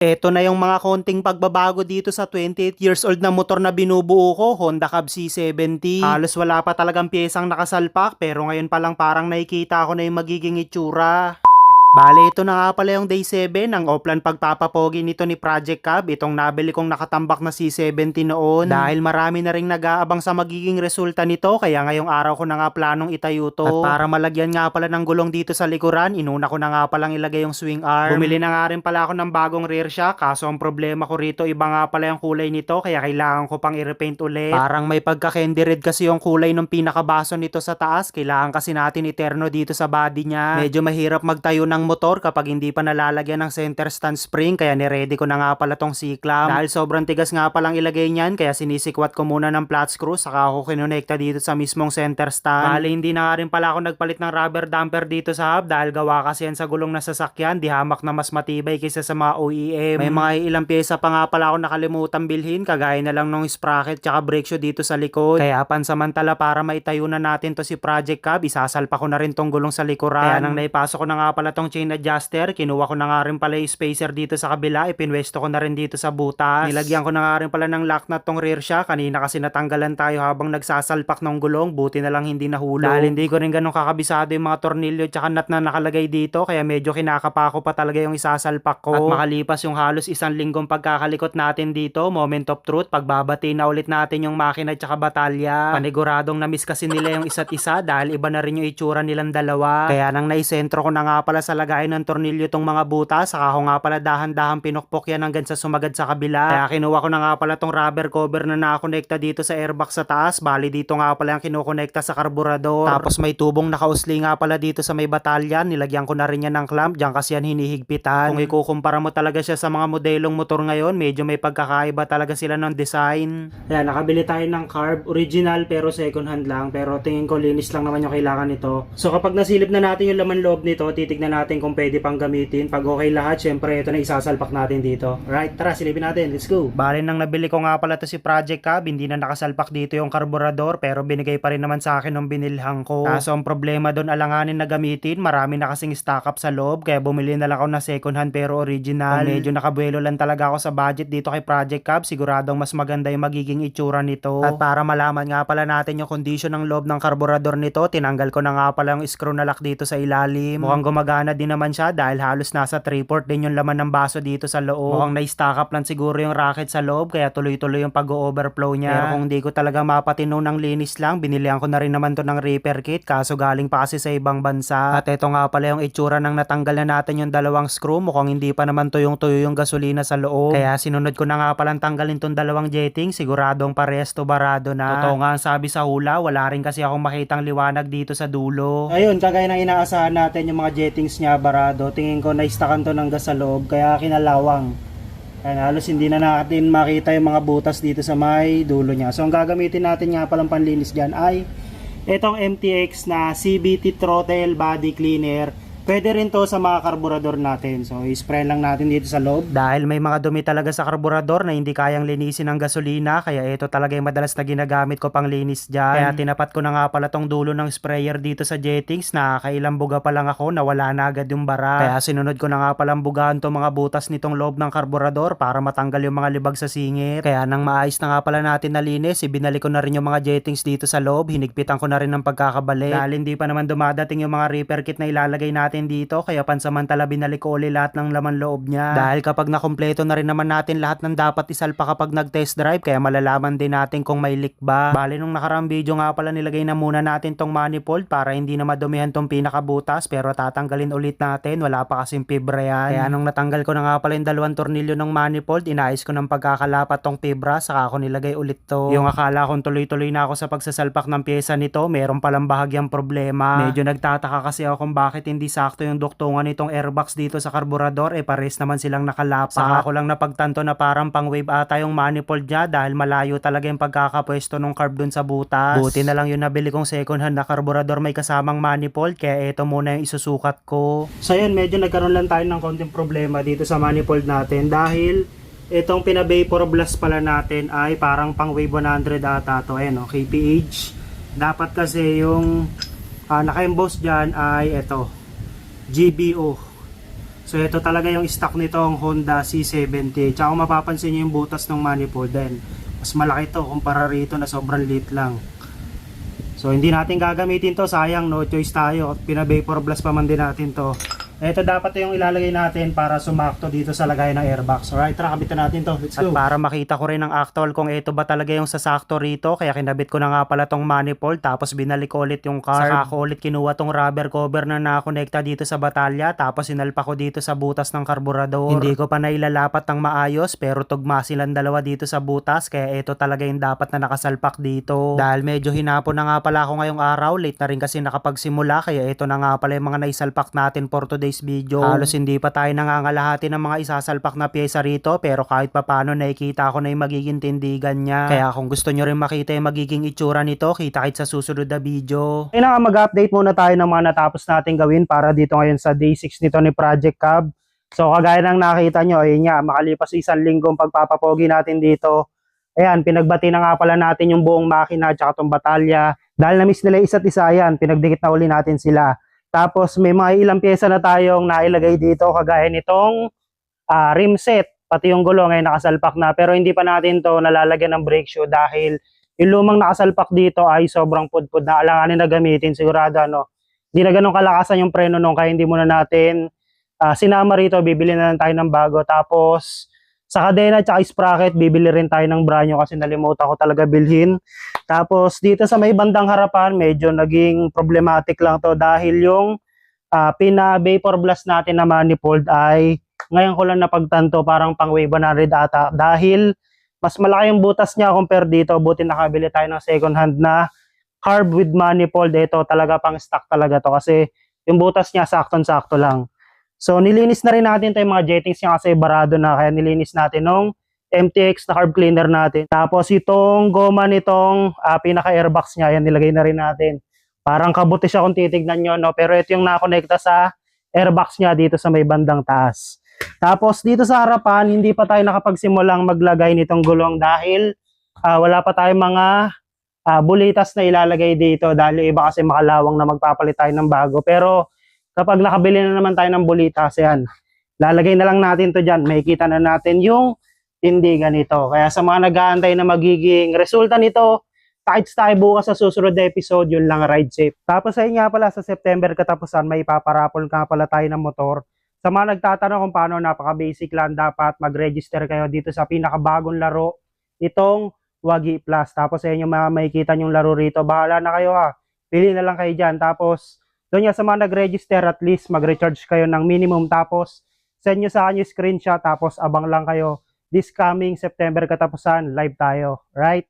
Eto na yung mga konting pagbabago dito sa 28 years old na motor na binubuo ko, Honda Cab C70. Halos wala pa talagang piyesang nakasalpak pero ngayon pa lang parang nakikita ko na yung magiging itsura. Bale, ito na nga pala yung day 7 ng offline pagpapapogi nito ni Project Cab. Itong nabili kong nakatambak na C70 noon. Dahil marami na rin nag-aabang sa magiging resulta nito, kaya ngayong araw ko na nga planong itayo to. At para malagyan nga pala ng gulong dito sa likuran, inuna ko na nga palang ilagay yung swing arm. Bumili na nga rin pala ako ng bagong rear shock, kaso ang problema ko rito, iba nga pala yung kulay nito, kaya kailangan ko pang i-repaint ulit. Parang may pagka-candy red kasi yung kulay ng pinakabaso nito sa taas, kailangan kasi natin iterno dito sa body niya. Medyo mahirap magtayo ng motor kapag hindi pa nalalagyan ng center stand spring kaya niready ko na nga pala tong C-clamp. Dahil sobrang tigas nga palang ilagay niyan kaya sinisikwat ko muna ng flat screw saka ako kinonekta dito sa mismong center stand. Bale hindi na nga rin pala ako nagpalit ng rubber damper dito sa hub dahil gawa kasi yan sa gulong na sasakyan di hamak na mas matibay kaysa sa mga OEM. May mga ilang pyesa pa nga pala ako nakalimutan bilhin kagaya na lang nung sprocket tsaka brake shoe dito sa likod. Kaya pansamantala para maitayo na natin to si Project Cab isasalpa ko na rin tong gulong sa likuran. Kaya nang naipasok ko na nga pala tong chain adjuster, kinuha ko na nga rin pala yung spacer dito sa kabila, ipinwesto ko na rin dito sa butas. Nilagyan ko na nga rin pala ng lock nut tong rear shock, kanina kasi natanggalan tayo habang nagsasalpak ng gulong, buti na lang hindi nahulog. Dahil hindi ko rin ganun kakabisado yung mga tornilyo tsaka nut na nakalagay dito, kaya medyo kinakapa ko pa talaga yung isasalpak ko. At makalipas yung halos isang linggong pagkakalikot natin dito, moment of truth, pagbabati na ulit natin yung makina tsaka batalya. Paniguradong na-miss kasi nila yung isa't isa dahil iba na rin yung itsura nilang dalawa. Kaya nang naisentro ko na nga pala sa lagayan ng tornilyo tong mga butas, saka ako nga pala dahan-dahan pinukpok yan hanggang sa sumagad sa kabila. Kaya kinuha ko na nga pala tong rubber cover na nakakonekta dito sa airbox sa taas, bali dito nga pala yung kinukonekta sa karburador. Tapos may tubong nakausli nga pala dito sa may batalyan, nilagyan ko na rin yan ng clamp, dyan kasi yan hinihigpitan. Kung ikukumpara mo talaga siya sa mga modelong motor ngayon, medyo may pagkakaiba talaga sila ng design. Kaya nakabili tayo ng carb, original pero second hand lang, pero tingin ko linis lang naman yung kailangan nito. So kapag nasilip na natin yung laman loob nito, titignan natin kung pwede pang gamitin. Pag okay lahat, syempre ito na isasalpak natin dito. Right, tara silipin natin, let's go. Bale nang nabili ko nga pala to si Project Cab, hindi na nakasalpak dito yung karburador pero binigay pa rin naman sa akin ng binilhan ko. Kaso ang problema doon alanganin na gamitin, marami na kasing stock up sa loob kaya bumili na lang ako na second hand pero original. Kung medyo nakabuelo lang talaga ako sa budget dito kay Project Cab, siguradong mas maganda yung magiging itsura nito. At para malaman nga pala natin yung condition ng loob ng karburador nito, tinanggal ko na nga pala yung screw na lock dito sa ilalim. Mukhang gumagana din naman siya dahil halos nasa 3-port din yung laman ng baso dito sa loob. Mukhang na-stock up lang siguro yung racket sa loob kaya tuloy-tuloy yung pag-overflow niya. Pero kung hindi ko talaga mapatino ng linis lang, binilihan ko na rin naman to ng repair kit kaso galing pa kasi sa ibang bansa. At ito nga pala yung itsura ng natanggal na natin yung dalawang screw. Mukhang hindi pa naman tuyong-tuyo yung gasolina sa loob. Kaya sinunod ko na nga palang tanggalin tong dalawang jetting. Siguradong parehas to barado na. Totoo nga ang sabi sa hula, wala rin kasi akong makitang liwanag dito sa dulo. Ayun, kagaya ng inaasahan natin yung mga jettings niya barado. Tingin ko na-stackan to ng gas sa loob kaya kinalawang. Ayan, halos hindi na natin makita yung mga butas dito sa may dulo niya. So ang gagamitin natin nga palang panlinis dyan ay itong MTX na CBT Throttle Body Cleaner. Pwede rin to sa mga karburador natin. So, i-spray lang natin dito sa loob. Dahil may mga dumi talaga sa karburador na hindi kayang linisin ng gasolina, kaya ito talaga yung madalas na ginagamit ko pang linis dyan. Kaya tinapat ko na nga pala tong dulo ng sprayer dito sa jettings na kailang buga pa lang ako na wala na agad yung bara. Kaya sinunod ko na nga palang bugahan tong mga butas nitong loob ng karburador para matanggal yung mga libag sa singit. Kaya nang maayos na nga pala natin nalinis, ibinalik ko na rin yung mga jettings dito sa loob, hinigpitan ko na rin ng pagkakabali. Dahil hindi pa naman dumadating yung mga repair kit na ilalagay natin dito, kaya pansamantala binalik ko uli lahat ng laman loob niya. Dahil kapag nakompleto na rin naman natin lahat ng dapat isalpa kapag nag-test drive, kaya malalaman din natin kung may leak ba. Bali nung nakarang video nga pala nilagay na muna natin tong manifold para hindi na madumihan tong pinakabutas, pero tatanggalin ulit natin, wala pa kasing fibra yan. Kaya nung natanggal ko na nga pala yung dalawang tornilyo ng manifold, inayos ko ng pagkakalapat tong fibra, saka ako nilagay ulit to. Yung akala kong tuloy-tuloy na ako sa pagsasalpak ng pyesa nito, meron palang bahagyang problema. Medyo nagtataka kasi ako kung bakit hindi sakto yung duktungan nitong airbox dito sa karburador, eh pares naman silang nakalapa. Saka ako lang napagtanto na parang pang wave ata yung manifold niya dahil malayo talaga yung pagkakapwesto ng carb dun sa butas. Buti na lang yung nabili kong second hand na karburador may kasamang manifold, kaya ito muna yung isusukat ko. So yun, medyo nagkaroon lang tayo ng konting problema dito sa manifold natin dahil itong pinabapor blast pala natin ay parang pang wave 100 ata to, ayan o, KPH. Dapat kasi yung uh, naka-emboss dyan ay ito, GBO. So ito talaga yung stock nitong Honda C70. Tsaka mapapansin nyo yung butas ng manifold din. Mas malaki to kumpara rito na sobrang liit lang. So hindi natin gagamitin to, sayang no choice tayo. Pina vapor blast pa man din natin to. Ito dapat yung ilalagay natin para sumakto dito sa lagay ng airbox. Alright, tara kabitan natin to. Let's At go. para makita ko rin ng actual kung ito ba talaga yung sasakto rito, kaya kinabit ko na nga pala tong manifold tapos binalik ko ulit yung car. Saka ko ulit kinuha tong rubber cover na nakakonekta dito sa batalya tapos sinalpa ko dito sa butas ng karburador. Hindi ko pa nailalapat ng maayos pero tugma silang dalawa dito sa butas kaya ito talaga yung dapat na nakasalpak dito. Dahil medyo hinapon na nga pala ako ngayong araw, late na rin kasi nakapagsimula kaya ito na nga pala yung mga naisalpak natin for today's video. Halos hindi pa tayo nangangalahati ng mga isasalpak na pyesa rito pero kahit papano nakikita ko na yung magiging tindigan niya. Kaya kung gusto nyo rin makita yung magiging itsura nito, kita kit sa susunod na video. Kaya nga mag-update muna tayo ng mga natapos natin gawin para dito ngayon sa day 6 nito ni Project Cab. So kagaya ng nakita nyo, ayun nga, makalipas isang linggong pagpapapogi natin dito. Ayan, pinagbati na nga pala natin yung buong makina at itong batalya. Dahil na-miss nila isa't isa yan, pinagdikit na uli natin sila. Tapos may mga ilang pyesa na tayong nailagay dito kagaya nitong ah, rim set, pati yung gulong ay nakasalpak na. Pero hindi pa natin to nalalagyan ng brake shoe dahil yung lumang nakasalpak dito ay sobrang pudpud na alanganin na gamitin sigurado ano. Hindi na ganun kalakasan yung preno nung kaya hindi muna natin ah, sinama rito, bibili na lang tayo ng bago. Tapos sa kadena at sprocket, bibili rin tayo ng branyo kasi nalimutan ko talaga bilhin. Tapos dito sa may bandang harapan, medyo naging problematic lang to dahil yung ah, pina-vapor blast natin na manifold ay ngayon ko lang napagtanto parang pang wave 100 ata dahil mas malaki yung butas niya compare dito. Buti nakabili tayo ng second hand na carb with manifold. Ito talaga pang stock talaga to kasi yung butas niya sakton-sakto lang. So nilinis na rin natin to yung mga jettings niya kasi barado na kaya nilinis natin nung MTX na carb cleaner natin. Tapos itong goma nitong ah, pinaka-airbox niya, yan nilagay na rin natin. Parang kabuti siya kung titignan nyo, no? pero ito yung nakonekta sa airbox niya dito sa may bandang taas. Tapos dito sa harapan, hindi pa tayo nakapagsimulang maglagay nitong gulong dahil ah, wala pa tayong mga ah, bulitas na ilalagay dito dahil iba kasi makalawang na magpapalit tayo ng bago. Pero kapag nakabili na naman tayo ng bulitas, yan, lalagay na lang natin to dyan. Makikita na natin yung tindigan nito. Kaya sa mga nag-aantay na magiging resulta nito, kahit tayo bukas sa susunod na episode, yun lang ride safe. Tapos ayun nga pala sa September katapusan, may paparapol nga pala tayo ng motor. Sa mga nagtatanong kung paano, napaka-basic lang dapat mag-register kayo dito sa pinakabagong laro, itong Wagi Plus. Tapos ayun yung mga makikita yung laro rito. Bahala na kayo ha. Pili na lang kayo dyan. Tapos doon nga sa mga nag-register, at least mag-recharge kayo ng minimum. Tapos send nyo sa akin yung screenshot. Tapos abang lang kayo. This coming September katapusan, live tayo. Right?